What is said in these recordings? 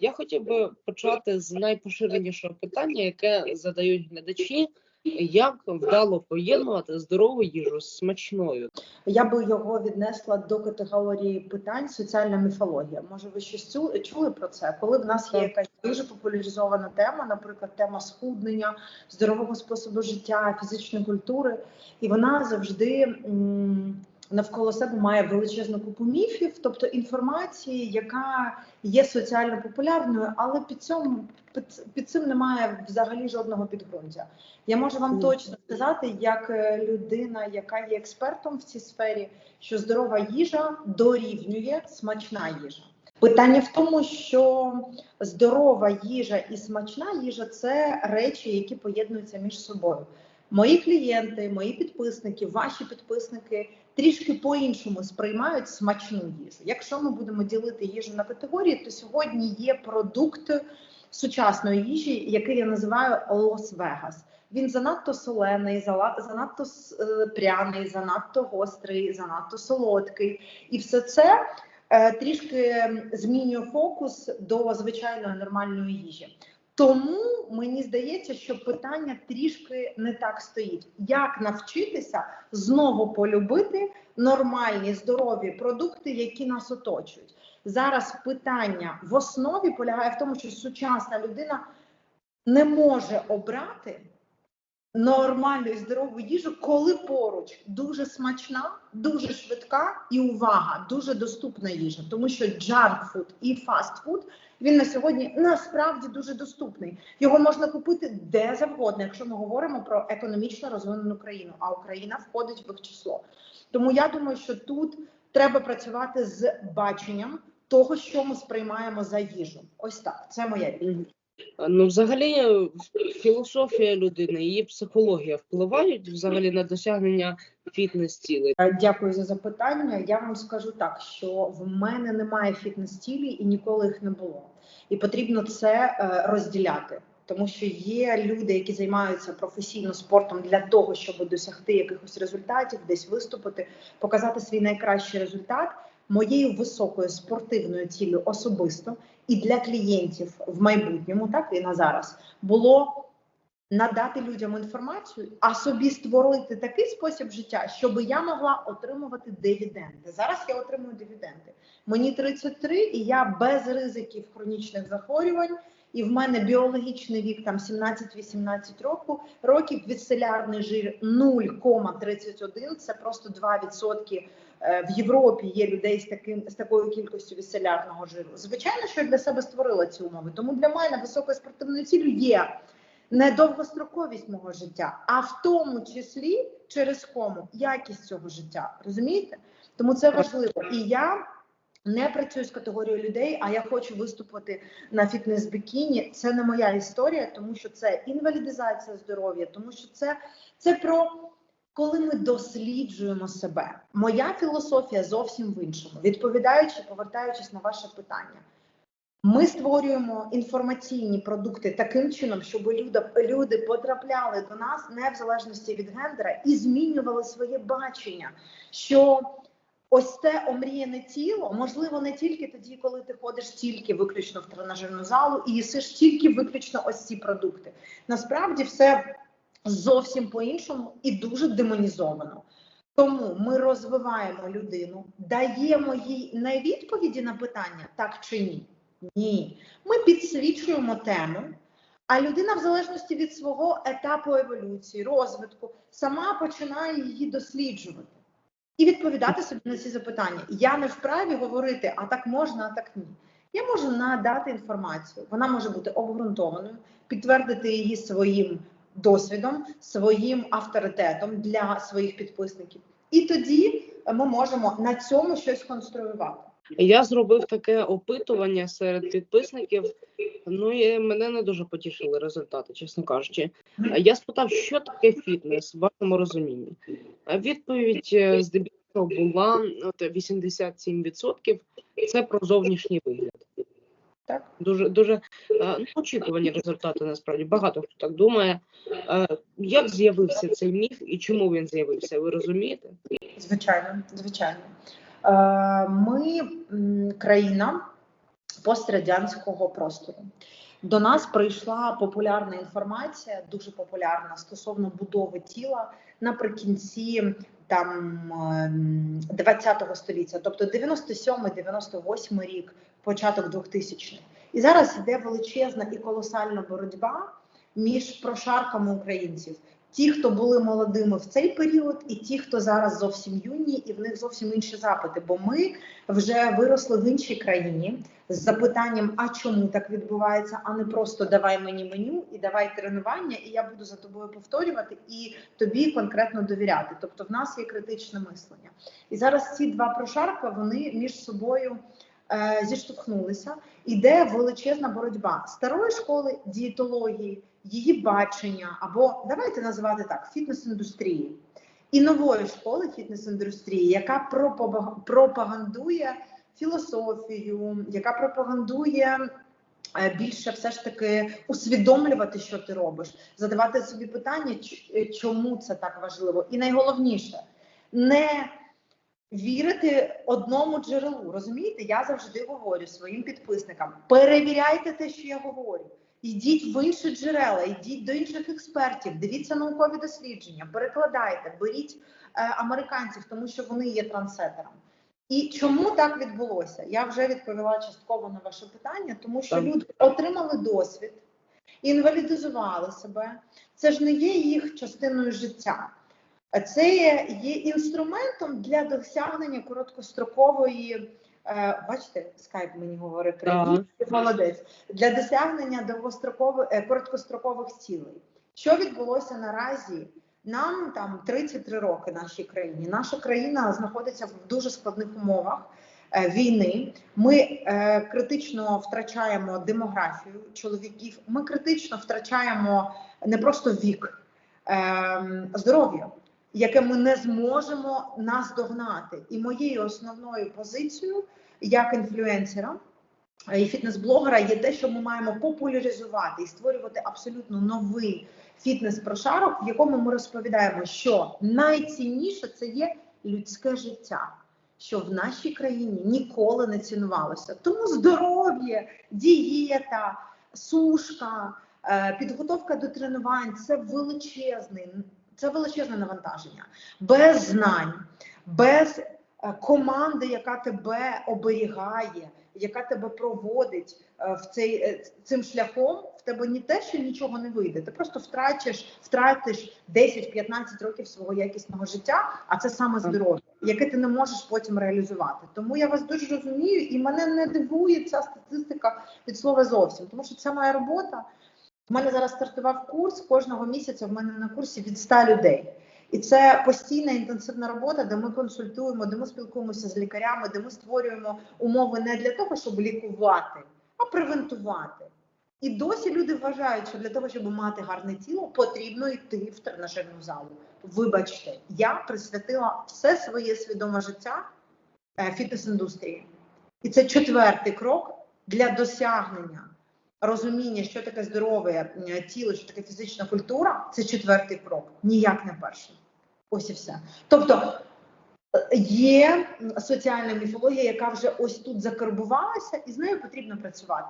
Я хотів би почати з найпоширенішого питання, яке задають глядачі: як вдало поєднувати здорову їжу з смачною? Я би його віднесла до категорії питань соціальна міфологія. Може, ви щось чули про це? Коли в нас є якась дуже популяризована тема, наприклад, тема схуднення, здорового способу життя, фізичної культури, і вона завжди м, навколо себе має величезну купу міфів, тобто інформації, яка є соціально популярною, але під цьому під, під цим немає взагалі жодного підґрунтя. Я можу вам точно сказати, як е, людина, яка є експертом в цій сфері, що здорова їжа дорівнює смачна їжа. Питання в тому, що здорова їжа і смачна їжа це речі, які поєднуються між собою. Мої клієнти, мої підписники, ваші підписники трішки по-іншому сприймають смачну їжу. Якщо ми будемо ділити їжу на категорії, то сьогодні є продукт сучасної їжі, який я називаю Лос-Вегас. Він занадто солений, занадто е, пряний, занадто гострий, занадто солодкий. І все це е, трішки змінює фокус до звичайної нормальної їжі. Тому мені здається, що питання трішки не так стоїть. Як навчитися знову полюбити нормальні здорові продукти, які нас оточують? Зараз питання в основі полягає в тому, що сучасна людина не може обрати нормальну і здорову їжу, коли поруч дуже смачна, дуже швидка і увага, дуже доступна їжа, тому що джанк-фуд і фастфуд він на сьогодні насправді дуже доступний. Його можна купити де завгодно, якщо ми говоримо про економічно розвинену країну, а Україна входить в їх число. Тому я думаю, що тут треба працювати з баченням того, що ми сприймаємо за їжу. Ось так, це моя відповідь. Ну, взагалі, філософія людини, її психологія впливають взагалі на досягнення фітнес-цілей. Е, Дякую за запитання. Я вам скажу так, що в мене немає фітнес-цілі і ніколи їх не було. І потрібно це е, розділяти. Тому що є люди, які займаються професійно спортом для того, щоб досягти якихось результатів, десь виступити, показати свій найкращий результат. Моєю високою спортивною ціллю особисто і для клієнтів в майбутньому, так і на зараз, було надати людям інформацію, а собі створити такий спосіб життя, щоб я могла отримувати дивіденди. Зараз я отримую дивіденди. Мені 33, і я без ризиків хронічних захворювань. І в мене біологічний вік там 17-18 років, років відселярний жир 0,31, це просто 2%. Е, В Європі є людей з таким з такою кількістю відселярного жиру. Звичайно, що я для себе створила ці умови. Тому для мене високою спортивною ціллю є не довгостроковість мого життя, а в тому числі через кому якість цього життя. Розумієте? Тому це важливо. І я не працюю з категорією людей, а я хочу виступити на фітнес-бікіні. Це не моя історія, тому що це інвалідизація здоров'я, тому що це, це про коли ми досліджуємо себе. Моя філософія зовсім в іншому. Відповідаючи, повертаючись на ваше питання. Ми створюємо інформаційні продукти таким чином, щоб люди, потрапляли до нас не в залежності від гендера і змінювали своє бачення. Що ось те омріяне тіло, можливо, не тільки тоді, коли ти ходиш тільки виключно в тренажерну залу і їсиш тільки виключно ось ці продукти. Насправді все зовсім по-іншому і дуже демонізовано. Тому ми розвиваємо людину, даємо їй не відповіді на питання так чи ні. Ні, ми підсвічуємо тему, а людина, в залежності від свого етапу еволюції, розвитку, сама починає її досліджувати і відповідати собі на ці запитання. Я не вправі говорити, а так можна, а так ні. Я можу надати інформацію. Вона може бути обґрунтованою, підтвердити її своїм досвідом, своїм авторитетом для своїх підписників. І тоді ми можемо на цьому щось конструювати. Я зробив таке опитування серед підписників. Ну і мене не дуже потішили результати, чесно кажучи. Я спитав, що таке фітнес в вашому розумінні. Відповідь е, здебільшого була от 87% це про зовнішній вигляд. Так. Дуже дуже е, ну, очікувані результати. Насправді багато хто так думає. Е, Як з'явився цей міф і чому він з'явився? Ви розумієте? Звичайно, звичайно. Е, Ми країна, пострадянського простору. До нас прийшла популярна інформація, дуже популярна стосовно будови тіла наприкінці там ем, 20-го століття, тобто 97-98 рік, початок 2000-х. І зараз йде величезна і колосальна боротьба між прошарками українців. Ті, хто були молодими в цей період, і ті, хто зараз зовсім юні, і в них зовсім інші запити. Бо ми вже виросли в іншій країні з запитанням, а чому так відбувається, а не просто давай мені меню і давай тренування, і я буду за тобою повторювати і тобі конкретно довіряти. Тобто, в нас є критичне мислення. І зараз ці два прошарка вони між собою зіштовхнулися. Іде величезна боротьба старої школи дієтології, її бачення, або давайте називати так фітнес-індустрії. І нової школи фітнес-індустрії, яка пропагандує філософію, яка пропагандує е, більше все ж таки усвідомлювати, що ти робиш, задавати собі питання, е, чому це так важливо. І найголовніше не вірити одному джерелу. Розумієте, я завжди говорю своїм підписникам: перевіряйте те, що я говорю. Йдіть в інші джерела, йдіть до інших експертів, дивіться наукові дослідження, перекладайте, беріть е, американців, тому що вони є трансетером. І чому так відбулося? Я вже відповіла частково на ваше питання, тому що Так. люди отримали досвід, інвалідизували себе. Це ж не є їх частиною життя. Це є, інструментом для досягнення короткострокової. Е, бачите, скайп мені говорить привіт, молодець для досягнення довгострокових е, короткострокових цілей. Що відбулося наразі? Нам там 33 роки нашій країні. Наша країна знаходиться в дуже складних умовах е, війни. Ми е, критично втрачаємо демографію чоловіків. Ми критично втрачаємо не просто вік, е, здоров'я, яке ми не зможемо наздогнати. І моєю основною позицією як інфлюенсера і фітнес-блогера є те, що ми маємо популяризувати і створювати абсолютно новий фітнес-прошарок, в якому ми розповідаємо, що найцінніше це є людське життя, що в нашій країні ніколи не цінувалося. Тому здоров'я, дієта, сушка, е, підготовка до тренувань це величезний, це величезне навантаження. Без знань, без е, команди, яка тебе оберігає, яка тебе проводить е, в цей е, цим шляхом, в тебе не те, що нічого не вийде. Ти просто втратиш, втратиш 10-15 років свого якісного життя, а це саме здоров'я, яке ти не можеш потім реалізувати. Тому я вас дуже розумію, і мене не дивує ця статистика від слова зовсім, тому що це моя робота. У мене зараз стартував курс кожного місяця. В мене на курсі від 100 людей. І це постійна інтенсивна робота, де ми консультуємо, де ми спілкуємося з лікарями, де ми створюємо умови не для того, щоб лікувати, а превентувати. І досі люди вважають, що для того, щоб мати гарне тіло, потрібно йти в тренажерну залу. Вибачте, я присвятила все своє свідоме життя е, фітнес-індустрії. І це четвертий крок для досягнення розуміння, що таке здорове е, тіло, що таке фізична культура. Це четвертий крок, ніяк не перший. Ось і все. Тобто е, є соціальна міфологія, яка вже ось тут закарбувалася, і з нею потрібно працювати.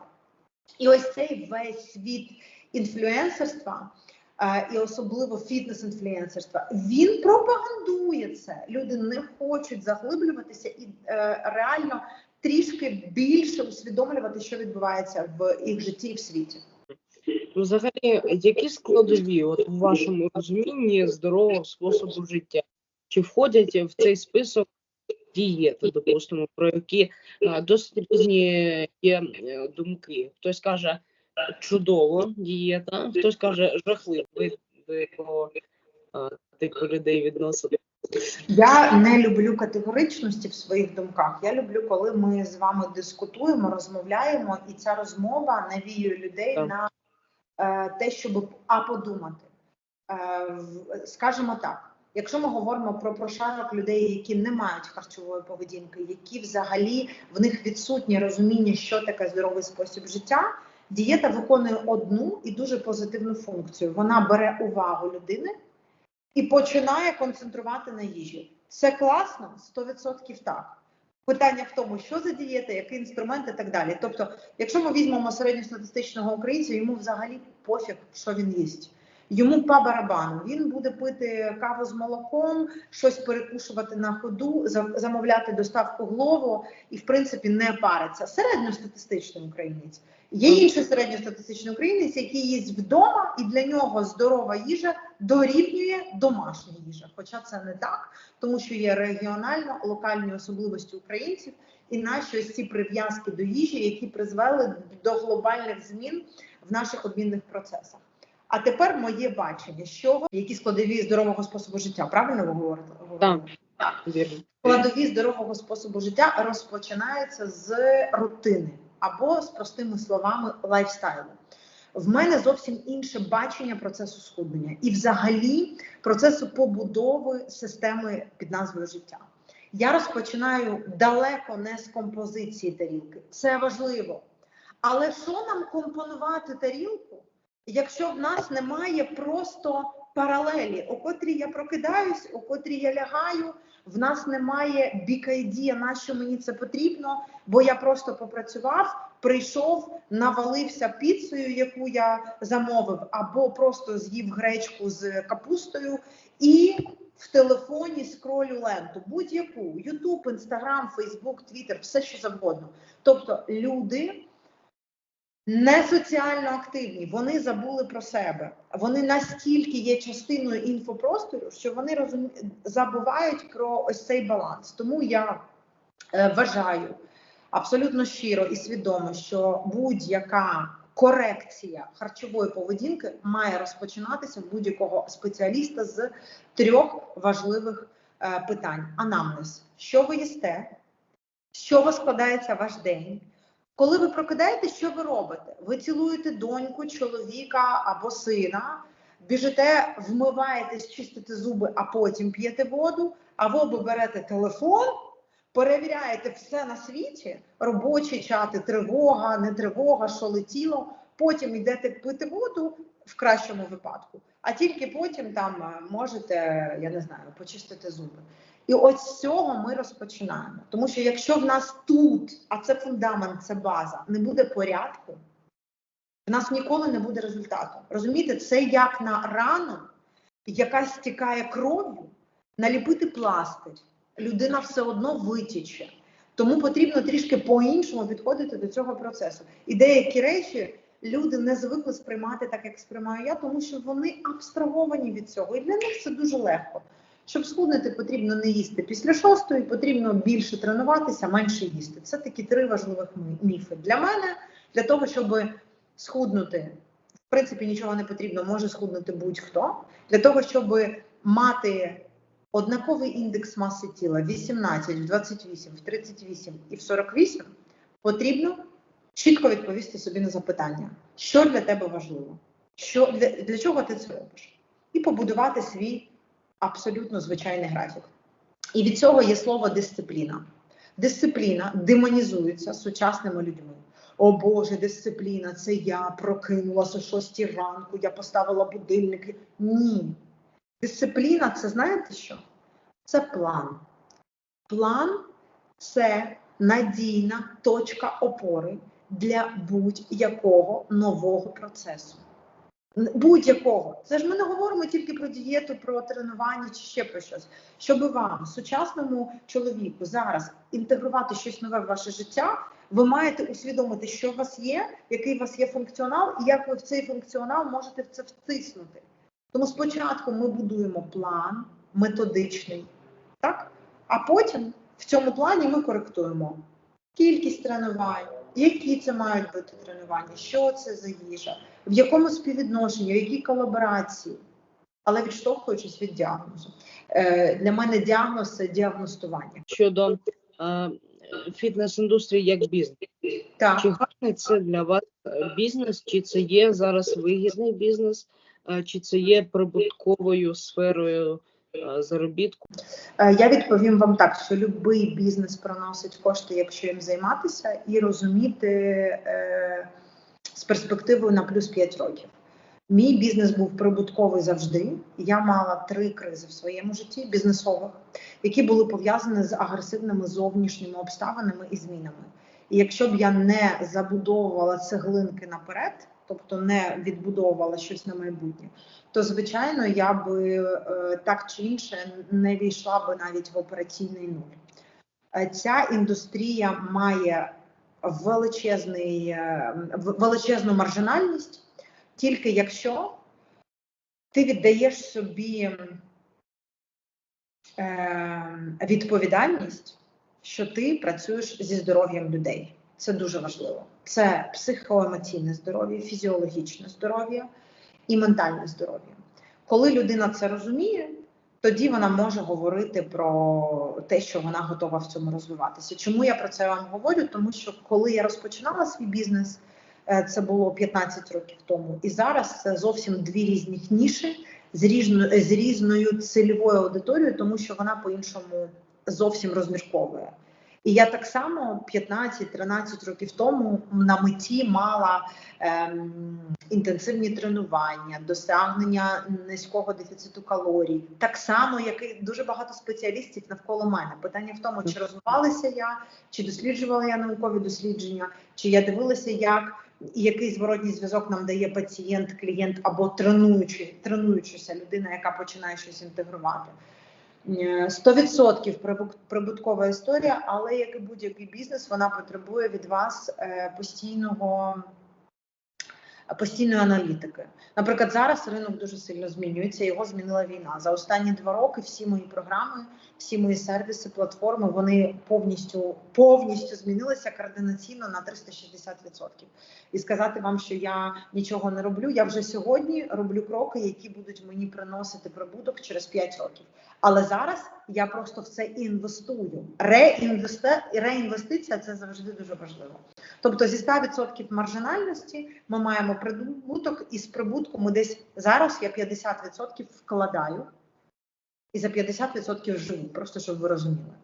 І ось цей весь світ інфлюенсерства, е, і особливо фітнес-інфлюенсерства, він пропагандує це. Люди не хочуть заглиблюватися і е, реально трішки більше усвідомлювати, що відбувається в їх житті і в світі. Ну, Взагалі, які складові от, в вашому розумінні здорового способу життя? Чи входять в цей список дієти, допустимо, про які досить різні є е, думки? Хтось каже чудово дієта, хтось каже жахливо. Ви до якого типу людей відносите? Я не люблю категоричності в своїх думках. Я люблю, коли ми з вами дискутуємо, розмовляємо, і ця розмова навіює людей Так. на е, те, щоб а подумати. Е, скажімо так, якщо ми говоримо про прошарок людей, які не мають харчової поведінки, які взагалі в них відсутнє розуміння, що таке здоровий спосіб життя. Дієта виконує одну і дуже позитивну функцію. Вона бере увагу людини і починає концентрувати на їжі. Це класно, 100% так. Питання в тому, що за дієта, який інструмент і так далі. Тобто, якщо ми візьмемо середньостатистичного українця, йому взагалі пофіг, що він їсть. Йому по барабану. Він буде пити каву з молоком, щось перекушувати на ходу, замовляти доставку глово і, в принципі, не париться. Середньостатистичний українець. Є інший середньостатистичний українець, який їсть вдома, і для нього здорова їжа дорівнює домашня їжа. Хоча це не так, тому що є регіонально локальні особливості українців і наші ось ці прив'язки до їжі, які призвели до глобальних змін в наших обмінних процесах. А тепер моє бачення, що які складові здорового способу життя, правильно ви говорите? Так. Вірно. Складові здорового способу життя розпочинаються з рутини або з простими словами лайфстайлу. В мене зовсім інше бачення процесу схуднення і, взагалі, процесу побудови системи під назвою життя. Я розпочинаю далеко не з композиції тарілки. Це важливо. Але що нам компонувати тарілку, якщо в нас немає просто паралелі, у котрій я прокидаюсь, у котрій я лягаю, в нас немає бікайдія, на що мені це потрібно, бо я просто попрацював, прийшов, навалився піцею, яку я замовив, або просто з'їв гречку з капустою і в телефоні скролю ленту, будь-яку Ютуб, Інстаграм, Фейсбук, Твіттер, все що завгодно. Тобто люди не соціально активні, вони забули про себе. Вони настільки є частиною інфопростору, що вони розумі... забувають про ось цей баланс. Тому я е, вважаю абсолютно щиро і свідомо, що будь-яка корекція харчової поведінки має розпочинатися в будь-якого спеціаліста з трьох важливих е, питань: анамнез, що ви їсте, чого складається ваш день. Коли ви прокидаєтесь, що ви робите? Ви цілуєте доньку, чоловіка або сина, біжите, вмиваєтесь, чистите зуби, а потім п'єте воду, або ви берете телефон, перевіряєте все на світі, робочі чати, тривога, не тривога, що летіло. Потім йдете пити воду в кращому випадку, а тільки потім там е, можете, я не знаю, почистити зуби. І ось з цього ми розпочинаємо. Тому що якщо в нас тут, а це фундамент, це база, не буде порядку, в нас ніколи не буде результату. Розумієте, це як на рану, яка стікає кров'ю, наліпити пластир. Людина все одно витіче. Тому потрібно трішки по-іншому підходити до цього процесу. І деякі речі люди не звикли сприймати так, як сприймаю я, тому що вони абстраговані від цього. І для них це дуже легко. Щоб схуднути, потрібно не їсти після шостої, потрібно більше тренуватися, менше їсти. Це такі три важливих міфи. Для мене, для того, щоб схуднути, в принципі, нічого не потрібно, може схуднути будь-хто. Для того, щоб мати однаковий індекс маси тіла 18, в 28, в 38 і в 48, потрібно чітко відповісти собі на запитання, що для тебе важливо, що, для, для чого ти це робиш, і побудувати свій абсолютно звичайний графік. І від цього є слово дисципліна. Дисципліна демонізується сучасними людьми. О Боже, дисципліна, це я прокинулася о 6 ранку, я поставила будильники. Ні. Дисципліна це знаєте що? Це план. План це надійна точка опори для будь-якого нового процесу. Будь-якого. Це ж ми не говоримо тільки про дієту, про тренування чи ще про щось. Щоб вам, сучасному чоловіку, зараз інтегрувати щось нове в ваше життя, ви маєте усвідомити, що у вас є, який у вас є функціонал, і як ви в цей функціонал можете в це втиснути. Тому спочатку ми будуємо план методичний, так? А потім в цьому плані ми коректуємо кількість тренувань, які це мають бути тренування, що це за їжа, в якому співвідношенні, в якій колаборації, але відштовхуючись від діагнозу. Е, для мене діагноз це діагностування. Щодо е, фітнес-індустрії як бізнес. Так. Чи гарний це для вас е, бізнес, чи це є зараз вигідний бізнес, е, чи це є прибутковою сферою заробітку? Е, Я відповім вам так, що будь-який бізнес приносить кошти, якщо їм займатися, і розуміти е, з перспективою на плюс 5 років. Мій бізнес був прибутковий завжди. Я мала три кризи в своєму житті бізнесових, які були пов'язані з агресивними зовнішніми обставинами і змінами. І якщо б я не забудовувала цеглинки наперед, тобто не відбудовувала щось на майбутнє, то звичайно я би е, так чи інше не війшла би навіть в операційний нуль. Е, Ця індустрія має величезний, е, величезну маржинальність, тільки якщо ти віддаєш собі відповідальність, що ти працюєш зі здоров'ям людей. Це дуже важливо. Це психоемоційне здоров'я, фізіологічне здоров'я і ментальне здоров'я. Коли людина це розуміє, тоді вона може говорити про те, що вона готова в цьому розвиватися. Чому я про це вам говорю? Тому що коли я розпочинала свій бізнес, е, це було 15 років тому, і зараз це зовсім дві різні ніші з різною з різною цільовою аудиторією, тому що вона по-іншому зовсім розмірковує. І я так само 15-13 років тому на меті мала ем, інтенсивні тренування, досягнення низького дефіциту калорій. Так само, як і дуже багато спеціалістів навколо мене. Питання в тому, чи розвивалася я, чи досліджувала я наукові дослідження, чи я дивилася, як і який зворотній зв'язок нам дає пацієнт, клієнт або тренуючий, тренуючися людина, яка починає щось інтегрувати. Е, 100% прибуткова історія, але як і будь-який бізнес, вона потребує від вас е, постійного. Постійної аналітики. Наприклад, зараз ринок дуже сильно змінюється. Його змінила війна. За останні два роки всі мої програми, всі мої сервіси, платформи вони повністю повністю змінилися координаційно на 360%. І сказати вам, що я нічого не роблю. Я вже сьогодні роблю кроки, які будуть мені приносити прибуток через 5 років. Але зараз я просто в це інвестую. Реінвести... Реінвестиція це завжди дуже важливо. Тобто зі 100% маржинальності ми маємо прибуток, і з прибутку ми десь зараз я 50% вкладаю і за 50% живу, просто щоб ви розуміли.